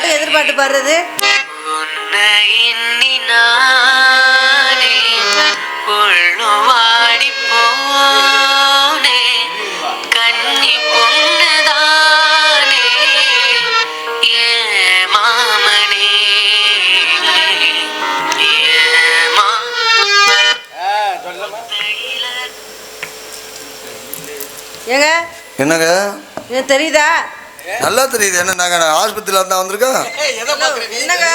பாடுறது? மாமனே ஏ மா ஏங்க? என்னங்க? எனக்கு தெரியுதா? நல்லா தெரியுது. என்ன நாங்கள் ஆஸ்பத்திரியில் இருந்தால் வந்திருக்கோம். என்னங்க?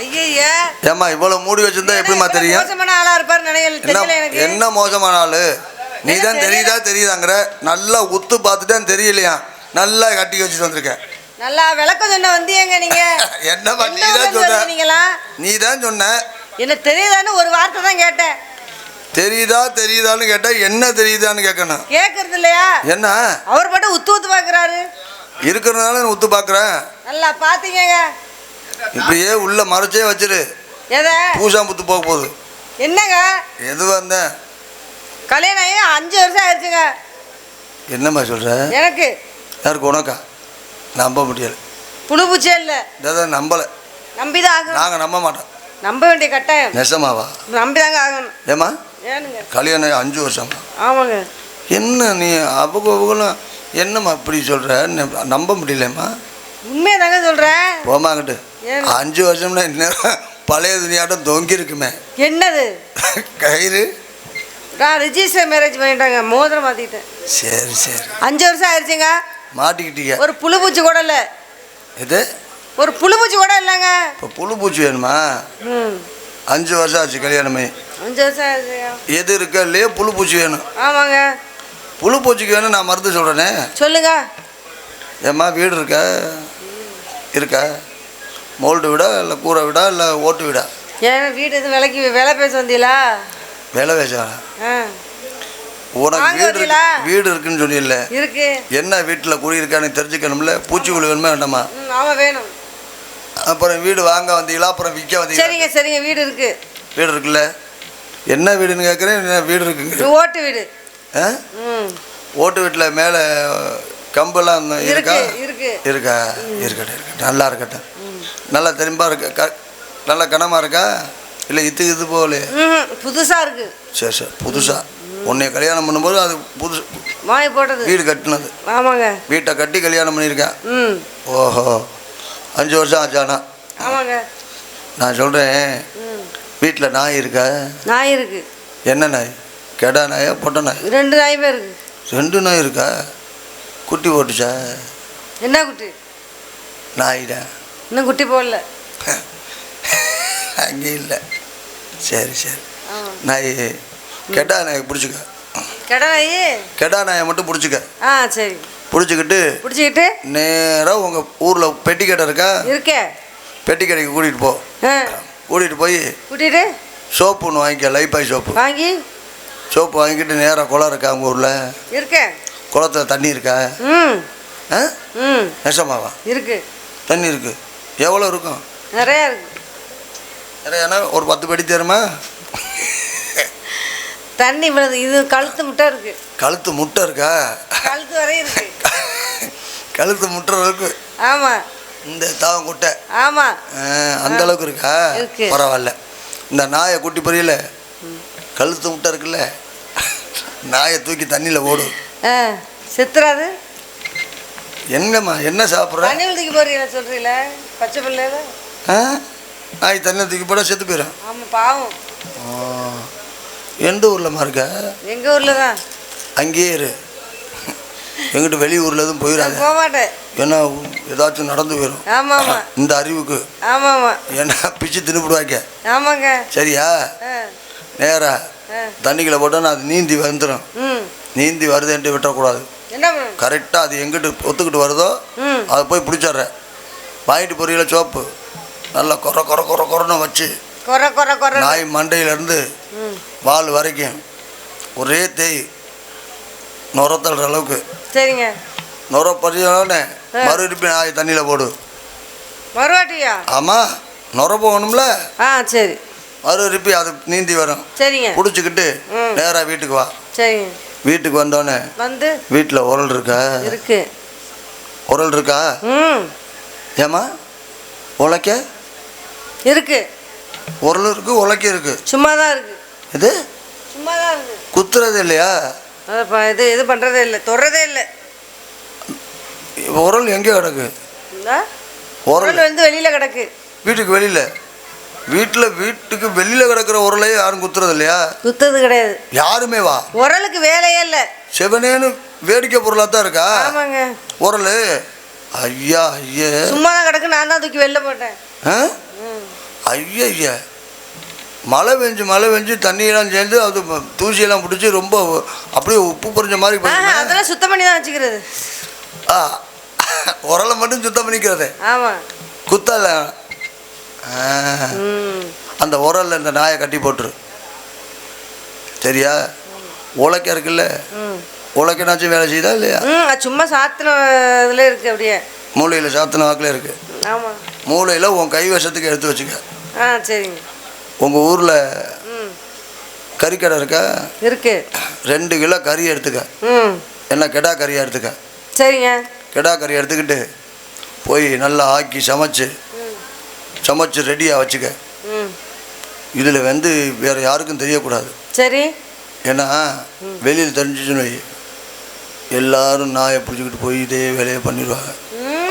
ஐயா ஏம்மா இவ்வளோ மூடி வச்சிருந்தா எப்படிம்மா தெரியும்? என்ன மோசமான ஆளு? நீ தான் தெரியுதா தெரியுதாங்கிற? நல்லா உத்து பார்த்துட்டேன் தெரியலையா? நல்லா கட்டி வச்சுட்டு வந்திருக்கேன். நல்லா விளக்கம் சொன்ன வந்தியங்க நீங்க. என்னம்மா நீ என்ன தான் சொன்ன? இருந்து நீ தான் சொன்ன. என்ன தெரியுதான்னு ஒரு வார்த்தை தான் கேட்டேன். தெரியுதா தெரியுதான்னு கேட்டால் என்ன தெரியுதான்னு கேட்கணும். கேக்குறது இல்லையா? என்ன? அவர் மட்டும் உத்து உத்து பாக்குறாரு இருக்கிறதுனால நான் உத்து பார்க்குறேன். நல்லா பாத்தீங்கங்க. இப்படியே உள்ள மறைச்சே வச்சிரு. எதை? பூசா புத்து போக போகுது. என்னங்க? எது வந்தேன் கல்யாணம் ஆகி அஞ்சு வருஷம் ஆயிடுச்சுங்க. என்னம்மா சொல்கிற எனக்கு. யாருக்கு உனக்கா? நம்ப முடியல. புழு பூச்சே இல்லை. இதான் நம்பலை. நம்பிதான் ஆகணும். நாங்கள் நம்ப மாட்டோம். நம்ப வேண்டிய கட்டாயம். நெசமாவா? நம்பிதாங்க ஆகணும். ஏம்மா? ஏனுங்க. கல்யாணம் அஞ்சு வருஷமா? ஆமாங்க. என்ன நீ அவங்க அவங்களும் என்னம்மா இப்படி சொல்கிற நம்ப முடியலம்மா உண்மையை தாங்க சொல்றேன் போமாங்கிட்டு? அஞ்சு வருஷம்னா இன்னும் பழைய துணியாட்டம் தொங்கி இருக்குமே என்னது? கயிறு. நான் ரிஜிஸ்டர் மேரேஜ் பண்ணிட்டாங்க மோதிரம் மாத்திட்டேன் சரி சரி. அஞ்சு வருஷம் ஆயிடுச்சுங்க மாட்டிக்கிட்டீங்க. ஒரு புழு பூச்சி கூட இல்லை. இது ஒரு புழு பூச்சி கூட இல்லைங்க. இப்போ புழு பூச்சி வேணுமா அஞ்சு வருஷம் ஆச்சு கல்யாணமே அஞ்சு வருஷம் ஆயிடுச்சுங்க எது இருக்கா? இல்லையோ புழு பூச்சி வேணும். ஆமாங்க. புழு பூச்சிக்கு வேணும் நான் மருந்து சொல்கிறேனே சொல்லுங்க. ஏம்மா வீடு இருக்கா? இருக்கா? மோல்டு வீடா இல்லை கூரை வீடா இல்லை ஓட்டு வீடா? ஏன் வீடு எதுவும் விலைக்கு விலை பேச வந்தீங்களா வேலை ஆ. உனக்கு வீடு இருக்கு? வீடு இருக்குன்னு சொன்னில்ல. இருக்கு. என்ன வீட்டில் குடியிருக்கான்னு தெரிஞ்சுக்கணும்ல? பூச்சிக்கொல்லி வேணுமா வேண்டாமா? ஆமாம் வேணும். அப்புறம் வீடு வாங்க வந்தீங்களா அப்புறம் விற்க வந்தீங்களா சரிங்க சரிங்க வீடு இருக்கு. வீடு இருக்குல்ல? என்ன வீடுன்னு கேட்குறேன் என்ன வீடு இருக்குங்க ஓட்டு வீடு. ஓட்டு வீட்டில் மேலே கம்பெல்லாம் இருக்கா? இருக்கு இருக்கு. இருக்கா? இருக்கட்டும் இருக்கட்டும். நல்லா இருக்கட்டும். நல்லா தெளிம்பா இருக்கா? நல்லா கனமாக இருக்கா? இல்லை இது போகலையே? ம் புதுசாக இருக்கு. சரி சரி. புதுசாக உன்னைய கல்யாணம் பண்ணும்போது அது புதுசு. வாங்கி போட்டது. வீடு கட்டினது. ஆமாங்க. வீட்டை கட்டி கல்யாணம் பண்ணியிருக்கேன் ஓஹோ. அஞ்சு வருஷம் ஆச்சானா ஆமாங்க. நான் சொல்கிறேன் வீட்டில் நாய் இருக்கா? நாய் இருக்கு. என்ன நாய்? கெடா நாயா பொட்டை நாய் ரெண்டு நாயுமே இருக்கு. ரெண்டு நாய் இருக்கா? குட்டி போட்டுச்சா? என்ன குட்டி? நாயிடா. இன்னும் குட்டி போடல. அங்கே இல்லை. சரி சரி. நாய் கெடா நாயை பிடிச்சிக்க. கெடா நாய்? கெடா நாயை மட்டும் பிடிச்சிக்க. ஆ சரி. பிடிச்சிக்கிட்டு பிடிச்சிக்கிட்டு? நேராக உங்கள் ஊரில் பெட்டி கடை இருக்கா? இருக்கே. பெட்டி கடைக்கு கூட்டிகிட்டு போ. கூட்டிகிட்டு போய் கூட்டிட்டு? சோப்பு ஒன்று வாங்கிக்க லைப்பாய் சோப்பு. வாங்கி? சோப்பு வாங்கிட்டு நேராக குளம் இருக்கா உங்கள் ஊரில்? இருக்கே. குளத்துல தண்ணி இருக்கா? ம். ஆ? ம். நெசமாவா? இருக்கு. தண்ணி இருக்கு. எவ்வளோ இருக்கும்? நிறையா இருக்கு. ஏன்னா ஒரு பத்து படி தருமா? தண்ணி இது கழுத்து முட்டை இருக்கு. கழுத்து முட்டை இருக்கா? கழுத்து வரையும் இருக்கு. கழுத்து முட்டுற அளவுக்கு ஆமாம் இந்த தாவம் குட்டை. ஆமாம் அந்த அளவுக்கு இருக்கா? இருக்கு. பரவாயில்ல. இந்த நாயை கூட்டி புரியல? கழுத்து முட்டை இருக்குல்ல? நாயை தூக்கி தண்ணியில் ஓடும் ஆ சித்துறாது. என்னம்மா என்ன சாப்பிட்ற? தண்ணி ஊற்றிக்கு போறீங்களா சொல்றீங்களா? பச்சை பிள்ளைல ஆ? நாய் தண்ணியில் தூக்கி போட செத்து போயிடும் ஆமாம் பாவம். எந்த ஊர்லம்மா இருக்க? எங்கள் ஊரில் தான். அங்கேயே இரு. எங்கிட்ட வெளியூரில் எதுவும் போயிடாத. போக மாட்டேன் ஏன்னா ஏதாச்சும் நடந்து போயிடும் ஆமாம் ஆமாம் இந்த அறிவுக்கு. ஆமாம் ஆமாம் ஏன்னா பிச்சு தின்னுபிடுவாங்க. ஆமாங்க. சரியா? நேரா. தண்ணிக்குள்ள போட்டோன்னா அது நீந்தி வந்துடும் நீந்தி வருதுன்ட்டு விட்டக்கூடாது. கரெக்டாக அது எங்கிட்டு ஒத்துக்கிட்டு வருதோ அதை போய் பிடிச்சிட்ற வாங்கிட்டு பொரியல சோப்பு நல்லா கொர கொர கொர கொரன்னு வச்சு. நாய் மண்டையிலேருந்து வால் வரைக்கும் ஒரே தேய் நுரத்தள்ளுற அளவுக்கு. சரிங்க. நுர ஆ. மறுபடியும் நாய் தண்ணியில் போடு. மறுவாட்டியா? ஆமாம் நுர போகணும்ல ஆ சரி. மறுபடியும் அது நீந்தி வரும். சரிங்க. பிடிச்சிக்கிட்டு. நேராக வீட்டுக்கு வா. சரிங்க. வீட்டுக்கு வந்தோடனே வந்து வீட்டில் உரல் இருக்கா? இருக்கு. உரல் இருக்கா? ம். ஏம்மா? உழைக்க? இருக்கு. உரல் இருக்கு உழைக்க இருக்கு. சும்மா தான் இருக்கு. இது? சும்மா தான் இருக்கு. குத்துறது இல்லையா? இது இது பண்ணுறதே இல்லை. தொடுறதே இல்லை. உரல் எங்கே கிடக்கு. உரல் வந்து வெளியில் கிடக்கு. வீட்டுக்கு வெளியில். வீட்டில் வீட்டுக்கு வெளியில் கிடக்கிற உரலையே யாரும் குத்துறது இல்லையா? குத்தது கிடையாது. யாருமே வா. உரலுக்கு வேலையே இல்லை. செவனேன்னு வேடிக்கை பொருளாக தான் இருக்கா? ஆமாங்க. உரல்? ஐயா ஐயா. சும்மா தான் கிடக்கு நான் தான் தூக்கி வெளில போட்டேன். ஐயா ஐயா. மழை பெஞ்சு மழை பெஞ்சு தண்ணியெல்லாம் சேர்ந்து அது தூசியெல்லாம் பிடிச்சி ரொம்ப அப்படியே உப்பு குறைஞ்ச மாதிரி. அதெல்லாம் சுத்தம் பண்ணி தான் வச்சுக்கிறது. ஆ உரலை மட்டும் சுத்தம் பண்ணிக்கிறது. ஆமாம் குத்தல அந்த உரல்ல இந்த நாயை கட்டி போட்டுரு. சரியா? உழைக்க இருக்குல்ல உழைக்கனாச்சும் வேலை செய்யுதா இல்லையா? சும்மா சாத்தின இதில் இருக்கு அப்படியே. மூளையில் சாத்தின வாக்கில் இருக்குது ஆமாம் மூளையில் உன் கைவசத்துக்கு எடுத்து வச்சுக்க. ஆ சரிங்க. உங்கள் ஊரில் கறிக்கடை இருக்கா? இருக்கு. ரெண்டு கிலோ கறி எடுத்துக்க. என்ன கெடா கறியாக எடுத்துக்க? சரிங்க. கெடா கறி எடுத்துக்கிட்டு போய் நல்லா ஆக்கி சமைச்சு சமைச்சு ரெடியாக வச்சுக்க. இதில் வந்து வேறு யாருக்கும் தெரியக்கூடாது. சரி. ஏன்னா வெளியில் தெரிஞ்சிச்சுன்னு வை. எல்லாரும் நாயை பிடிச்சிக்கிட்டு போய் இதே வேலையை பண்ணிடுவாங்க.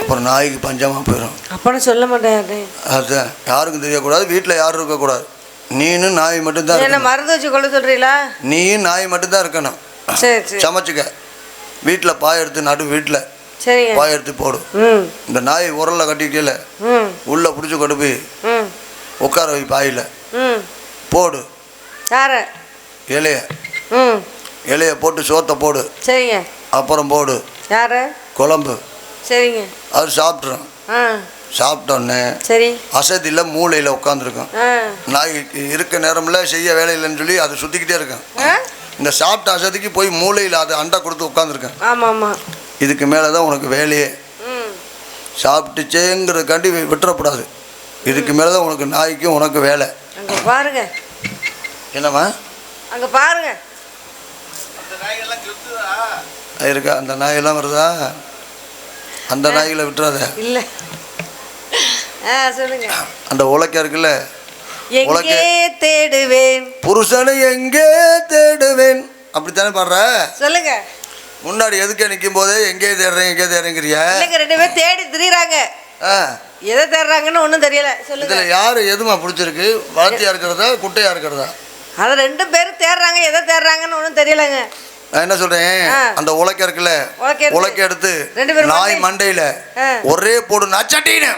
அப்புறம் நாய்க்கு பஞ்சமாக போயிடும் அப்பன்னு சொல்ல மாட்டேன் அதுதான் யாருக்கும் தெரியக்கூடாது. வீட்டில் யாரும் இருக்கக்கூடாது. நீனும் நாய் மட்டும்தான் என்ன மருந்து வச்சு கொள்ள சொல்கிறீங்களா நீயும் நாய் மட்டும்தான் இருக்கணும். சரி சரி. சமைச்சுக்க. வீட்டில் பாய் எடுத்து நடு வீட்டில் பாய் எடுத்து போடு. இந்த நாய் உரலில் கட்டிக்கல உள்ளே பிடிச்சி கொண்டு போய் உட்கார வை பாயில். போடு. இலைய. இலைய போட்டு சோத்தை போடு. சரிங்க. அப்புறம் போடு. யார? குழம்பு. சரிங்க. அது சாப்பிட்றோம் சாப்பிட்டோன்னே சரி. அசதியில் மூளையில் உட்காந்துருக்கும் நாய் இருக்க நேரமில் செய்ய வேலை இல்லைன்னு சொல்லி அது சுற்றிக்கிட்டே இருக்கும். ஆ? இந்த சாப்பிட்ட அசதிக்கு போய் மூளையில் அது அண்டை கொடுத்து உட்காந்துருக்கேன் ஆமாம் ஆமாம். இதுக்கு மேலே தான் உனக்கு வேலையே. சாப்பிட்டுச்சேங்கிறதுக்காண்டி விட்டுறக்கூடாது. இதுக்கு மேலே தான் உனக்கு நாய்க்கும் உனக்கு வேலை. அங்கே பாருங்க. என்னம்மா? அங்கே பாருங்க. இருக்கா. அந்த நாயெல்லாம் வருதா? அந்த நாய்களை விட்டுறாத. இல்லை. ஆ சொல்லுங்க. அந்த உலக்க இருக்குல்ல? உலக்க எங்கே தேடுவேன்? புருஷனை எங்கே தேடுவேன்? அப்படித்தானே பாடுற? சொல்லுங்க. முன்னாடி எதுக்கே நிற்கும் போதே எங்கே தேடுறேன் எங்கே தேடுறேங்கிறிய? இல்லைங்க ரெண்டு பேரும் தேடி திரியிறாங்க. எதை தேடுறாங்கன்னு ஒன்றும் தெரியல. சொல்லுங்க. இதில் யார் எதுமா பிடிச்சிருக்கு? வளர்த்தியா இருக்கிறதா குட்டையா இருக்கிறதா? அதை ரெண்டு பேரும் தேடுறாங்க எதை தேடுறாங்கன்னு ஒன்றும் தெரியலங்க. நான் என்ன சொல்றேன். அந்த உலக்க இருக்குல்ல உலக்க எடுத்து- நாய் மண்டை- மண்டையில. ஒரே போடு நச்சட்டின்னு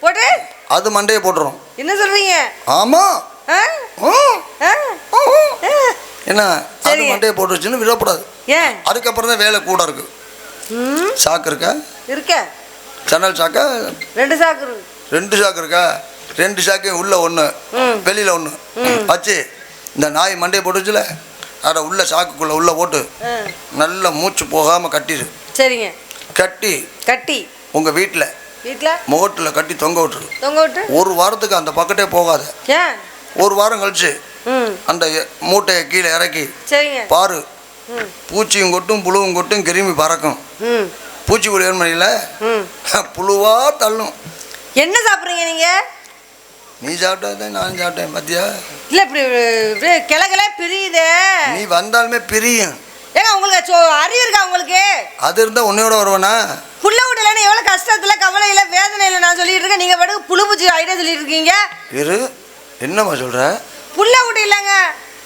போட்டு அது மண்டையை போட்டுரும். என்ன சொல்றீங்க? ஆமா. என்ன? அது. மண்டையை போட்டுருச்சுன்னு விடக்கூடாது. ஏன்? அதுக்கப்புறம் தான் வேலை கூட இருக்கு. சாக்கு இருக்கா? இருக்க. சன்னல் சாக்கா? ரெண்டு சாக்கு இருக்கு. ரெண்டு சாக்கு இருக்கா? ரெண்டு சாக்கு உள்ள ஒன்று. வெளியில் ஒன்று வச்சு இந்த நாய் மண்டையை போட்டுச்சுல அதை உள்ள சாக்குக்குள்ளே உள்ள போட்டு நல்லா மூச்சு போகாமல் கட்டிடு. சரிங்க. கட்டி. கட்டி. உங்கள் வீட்டில் வீட்டில் முகட்டில் கட்டி தொங்க விட்டுரு. தொங்க விட்டு? ஒரு வாரத்துக்கு அந்த பக்கத்தே போகாத. ஒரு வாரம் கழிச்சு அந்த மூட்டையை கீழே இறக்கி சரிங்க. பாரு. பூச்சியும் கொட்டும் புழுவும் கொட்டும் கிருமி பறக்கும். ஏன் பண்ணல ம். புழுவா தள்ளும். என்ன சாப்பிட்றீங்க நீங்கள் நீ சாப்பிட்டாதான் நானும் சாப்பிட்டேன் பாத்தியா? இல்லை இப்படி கிளகில பிரியுதே. நீ வந்தாலுமே பிரியும். ஏங்க உங்களுக்கு சோ அறிவு இருக்கா உங்களுக்கு? அது இருந்தால் உன்னையோட வருவானா? புள்ள விடலன்னு எவ்வளோ கஷ்டத்தில் கவலையில் வேதனையில் நான் சொல்லிட்டு இருக்கேன். நீங்கள் பாட்டுக்கு புழு பூச்சி ஐடியா சொல்லிட்டு இருக்கீங்க. இரு என்னம்மா சொல்கிற புள்ள விட இல்லைங்க.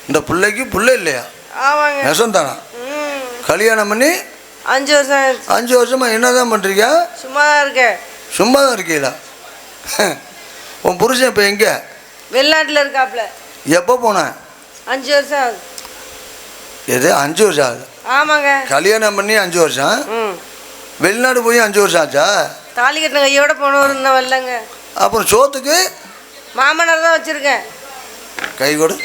இந்த பிள்ளைக்கு புள்ள இல்லையா? நெசந்தானா? ம். கல்யாணம் பண்ணி அஞ்சு வருஷம். அஞ்சு வருஷமா என்னதான் பண்ணுறீங்க சும்மா தான் இருக்கேன். சும்மா தான் இருக்கீங்களா? உன் புருஷன் இப்போ எங்கே? வெளிநாட்டில் இருக்காப்புல எப்போ போனேன் அஞ்சு வருஷம் ஆகுது. எது? அஞ்சு வருஷம் ஆகுது. ஆமாங்க. கல்யாணம் பண்ணி அஞ்சு வருஷம்? ம். வெளிநாடு போய் அஞ்சு வருஷம் ஆச்சா? தாலி கட்டின கையோட போனவர் இன்னும் வரலங்க. அப்புறம் சோத்துக்கு? மாமனார் தான் வச்சுருக்கேன். கை கொடு.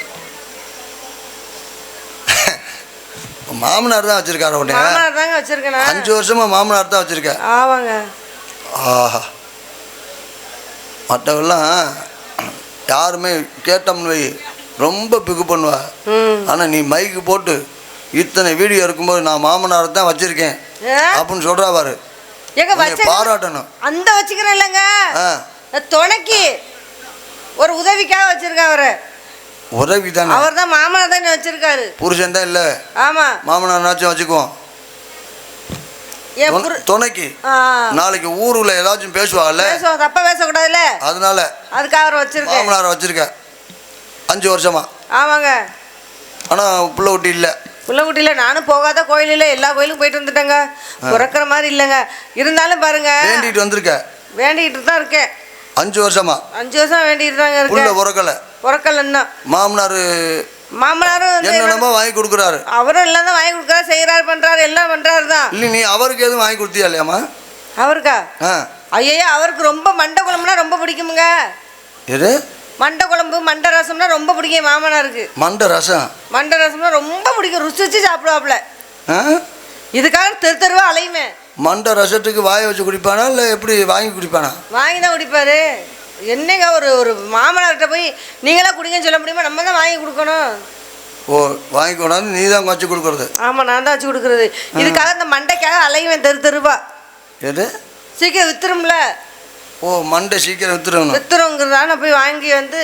மாமனார் தான் வச்சிருக்காரு உன்னை. மாமனார் தாங்க வச்சுருக்கேன். அஞ்சு வருஷமா மாமனார் தான் வச்சிருக்க. ஆமாங்க. ஆஹா. மற்றவெல்லாம் யாருமே கேட்டோம்னு வை. ரொம்ப பிக்கு பண்ணுவா. ஆனால் நீ மைக்கு போட்டு இத்தனை வீடியோ இருக்கும்போது நான் மாமனார் தான் வச்சிருக்கேன்? அப்படின்னு சொல்கிறா பாரு. பாராட்டணும். அந்த வச்சுக்கிறேன் இல்லைங்க. துணைக்கு ஒரு உதவிக்காக வச்சிருக்கேன் அவரை. உதவி தானே அவர் தான் மாமனார் தான் வச்சிருக்காரு. புருஷன் தான் இல்லை? ஆமா. மாமனார்னாச்சும் வச்சுக்குவோம். துணைக்கு. நாளைக்கு ஊருல ஏதாச்சும் பேசுவாங்கல்ல? பேச தப்பா பேசக்கூடாதுல்ல? அதனால. அதுக்காக அவரை வச்சிருக்கேன் மாமனாரை வச்சிருக்க. அஞ்சு வருஷமா. ஆமாங்க. ஆனால் புள்ள குட்டி இல்லை. புள்ளக்குட்டியில நானும் போகாத கோயில் இல்லை. எல்லா கோயிலுக்கும் போயிட்டு வந்துட்டேங்க. பிறக்கிற மாதிரி இல்லைங்க. இருந்தாலும் பாருங்க. வேண்டிட்டு வந்திருக்க. வேண்டிக்கிட்டு தான் இருக்கேன். அஞ்சு வருஷமா. அஞ்சு வருஷம் வேண்டிட்டு தாங்க புள்ள இருக்கேன் பிறக்கல. பிறக்கல இன்னும். மாமனார் மாமனாரும் வந்து என்னென்னமோ வாங்கி கொடுக்குறாரு. அவரும் எல்லாம் தான் வாங்கி கொடுக்குறாரு செய்கிறாரு பண்ணுறாரு எல்லாம் பண்ணுறாரு தான். இல்லை நீ அவருக்கு எதுவும் வாங்கி கொடுத்தியா இல்லையாம்மா? அவருக்கா? ஆ. ஐயோ அவருக்கு ரொம்ப மண்டை குழம்புனா ரொம்ப பிடிக்குமுங்க. எது? மண்டை குழம்பு மண்டை ரசம்னா ரொம்ப பிடிக்கும் மாமனாருக்கு. மண்டை ரசம்? மண்டை ரசம்னா ரொம்ப பிடிக்கும். ருசிச்சு சாப்பிடுவாப்புல. இதுக்காக தெரு தெருவா அலையுமே. மண்டை ரசத்துக்கு வாயை வச்சு குடிப்பானா இல்லை எப்படி வாங்கி குடிப்பானா? வாங்கி தான் குடிப்பாரு. என்னங்க ஒரு ஒரு மாமனார்கிட்ட போய் நீங்களா குடிங்கன்னு சொல்ல முடியுமா? நம்ம தான் வாங்கி கொடுக்கணும். ஓ வாங்கி கொண்டாந்து நீ தான் வச்சு கொடுக்குறது. ஆமாம் நான் தான் வச்சு கொடுக்குறது. இதுக்காக இந்த மண்டைக்காக அலையுவேன் தெரு தெருவா. எது? சீக்கிரம் வித்துரும்ல. ஓ மண்டை சீக்கிரம் வித்துருவணும் வித்துருங்கிறதா நான் போய் வாங்கி வந்து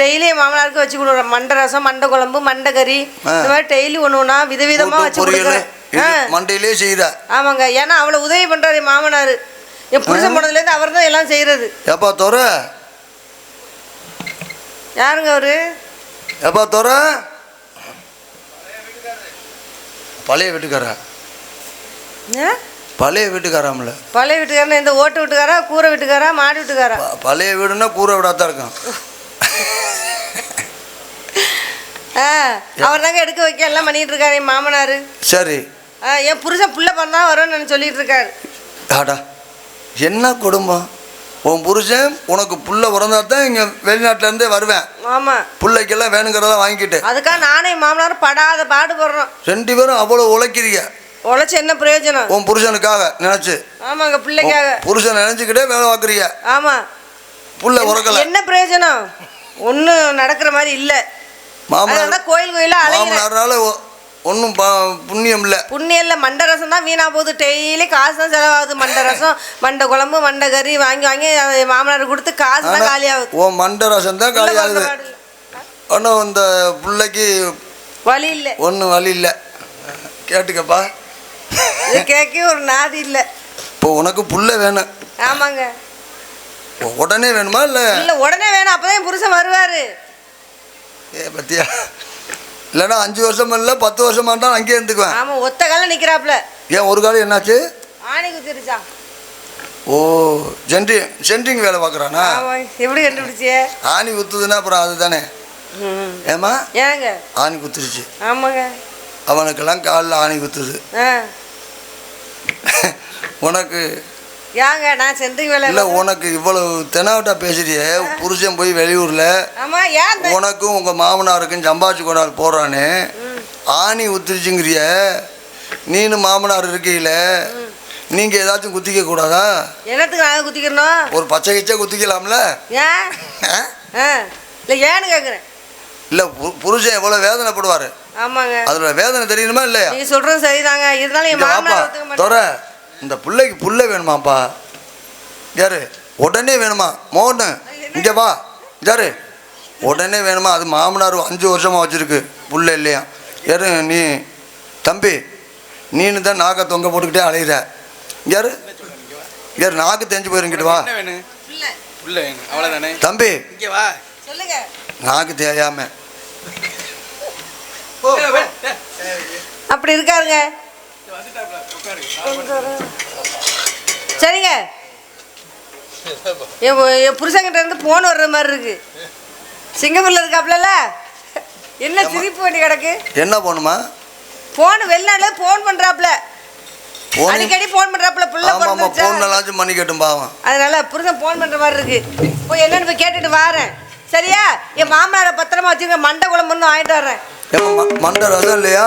டெய்லி மாமனாருக்கு வச்சு கொடுக்குறேன். மண்டை ரசம் மண்டை குழம்பு மண்டை கறி. இந்த மாதிரி டெய்லி ஒன்று ஒன்றா விதவிதமாக வச்சு கொடுக்குறேன். மண்டையிலே செய்கிற ஆமாங்க. ஏன்னா அவ்வளோ உதவி பண்ணுறாரு என் மாமனார். என் புருஷன் போனதுலேருந்து அவர் தான் எல்லாம் செய்கிறது எப்பா தோற? யாருங்க அவரு? எப்பா தோற? பழைய வீட்டுக்காரா? பழைய வீட்டுக்காராம்ல. பழைய வீட்டுக்காரனா? இந்த ஓட்டு வீட்டுக்காரா? கூரை வீட்டுக்காரா? மாடி வீட்டுக்காரா? பழைய வீடுன்னா கூரை விடாதான் இருக்கும் ஆ. அவர் தாங்க எடுக்க வைக்க எல்லாம் பண்ணிட்டு இருக்காரு என் மாமனார். சரி. என் புருஷன் புள்ள பண்ணா வரும்னு நான் சொல்லிட்டு இருக்காரு. ஆடா என்ன குடும்பம் உன் புருஷன் உனக்கு புள்ள பிறந்தா தான் இங்கே வெளிநாட்டிலேருந்தே வருவேன். ஆமாம் பிள்ளைக்கெல்லாம் வேணுங்கிறதெல்லாம் வாங்கிக்கிட்டு. அதுக்காக நானே மாமனாரும் படாத பாடுபடுறோம் ரெண்டு பேரும் அவ்வளோ உழைக்கிறீங்க. உழைச்சி என்ன பிரயோஜனம்? உன் புருஷனுக்காக நினச்சி. ஆமாங்க பிள்ளைக்காக. புருஷன் நினச்சிக்கிட்டே வேலை பார்க்குறீங்க. ஆமாம் புள்ள உறக்கலை என்ன பிரயோஜனம்? ஒன்றும் நடக்கிற மாதிரி இல்லை. மாமனார் கோயில் கோயிலாக மாமனார்னால ஒன்றும் புண்ணியம் இல்லை. புண்ணியம் இல்லை மண்டை ரசம் தான் வீணாக போகுது. டெய்லி காசு தான் செலவாகுது மண்டை ரசம். மண்டை குழம்பு மண்டை கறி வாங்கி வாங்கி மாமனார் கொடுத்து காசு தான் காலியாகுது. உன் மண்டை ரசம் தான் காலியாகுது. ஒன்றும் இந்த பிள்ளைக்கு வழி இல்லை. ஒன்றும் வழி இல்லை. கேட்டுக்கப்பா. இது கேட்க ஒரு நாதி இல்லை. இப்போ உனக்கு புள்ள வேணும். ஆமாங்க. உடனே வேணுமா இல்லை? இல்லை உடனே வேணும். அப்போ தான் என் புருஷன் வருவார். ஏ பத்தியா? இல்லைன்னா அஞ்சு வருஷம் இல்லை பத்து வருஷமா தான் அங்கேயே இருந்துக்குவேன். ஆமாம் ஒத்த காலம் நிற்கிறாப்புல ஏன் ஒரு காலம் என்னாச்சு? ஆணி குத்திருச்சா? ஓ சென்ட்ரி சென்ட்ரிங் வேலை பார்க்குறானா? எப்படி கண்டுபிடிச்சியே ஆணி குத்துதுன்னா அப்புறம் அதுதானே. ஏமா ஏங்க? ஆணி குத்துருச்சு. ஆமாங்க. அவனுக்கெல்லாம் காலில் ஆணி குத்துது. உனக்கு ஏங்க நான் சென்ட்ரிங் வேலை இல்லை உனக்கு இவ்வளவு தெனாவட்டா பேசுறியே புருஷன் போய் வெளியூரில் ஆமாம் ஏன் உனக்கும் உங்கள் மாமனாருக்கும் சம்பாதிச்சு கொண்டாந்து போடுறானே. ஆணி உத்திரிச்சுங்கிறிய நீனும் மாமனார் இருக்கையில நீங்கள் ஏதாச்சும் குத்திக்க கூடாதா? என்னத்துக்கு நாங்கள் குத்திக்கிறணும்? ஒரு பச்சை கிச்சை குத்திக்கலாம்ல? ஏன்? இல்லை ஏன்னு கேட்குறேன் இல்லை புருஷன் எவ்வளோ வேதனைப்படுவார். ஆமாங்க. அதோட வேதனை தெரியணுமா இல்லையா? நீங்கள் சொல்கிறது சரிதாங்க. இருந்தாலும் என் மாமனார் தோற இந்த பிள்ளைக்கு புள்ள வேணுமாப்பா? யாரு உடனே வேணுமா? மோகன் இங்கே வா. யாரு உடனே வேணுமா? அது மாமனார் அஞ்சு வருஷமா வச்சிருக்கு புள்ள இல்லையா? யாரு நீ தம்பி நீனு தான் நாக்கை தொங்க போட்டுக்கிட்டே அலையிற. யாரு யாரு நாக்கு தெரிஞ்சு போயிருங்கிட்டு வா. தம்பி இங்கே வா. சொல்லுங்க. நாக்கு தேயாம. அப்படி இருக்காருங்க. சரிங்க. என் புருஷங்கிட்ட இருந்து ஃபோன் வர்ற மாதிரி இருக்கு. சிங்கப்பூர்ல இருக்காப்லல என்ன சிரிப்பு வண்டி கிடக்கு? என்ன பண்ணுமா ஃபோன் வெளிநாட்டுல ஃபோன் பண்றாப்ல. போன் அடிக்கடி ஃபோன் பண்றாப்ல புள்ள ஆமாம் பிறந்துருச்சா ஃபோன்லலாச்சும் பண்ணி கேட்டும் பாவம். அதனால புருஷன் ஃபோன் பண்ற மாதிரி இருக்கு. போய் என்னன்னு போய் கேட்டுட்டு வாரேன். சரியா? என் மாமனாரை பத்திரமா வச்சுருங்க மண்டை குழம்புன்னு வாங்கிட்டு ம- மண்டை ரசம் இல்லையா?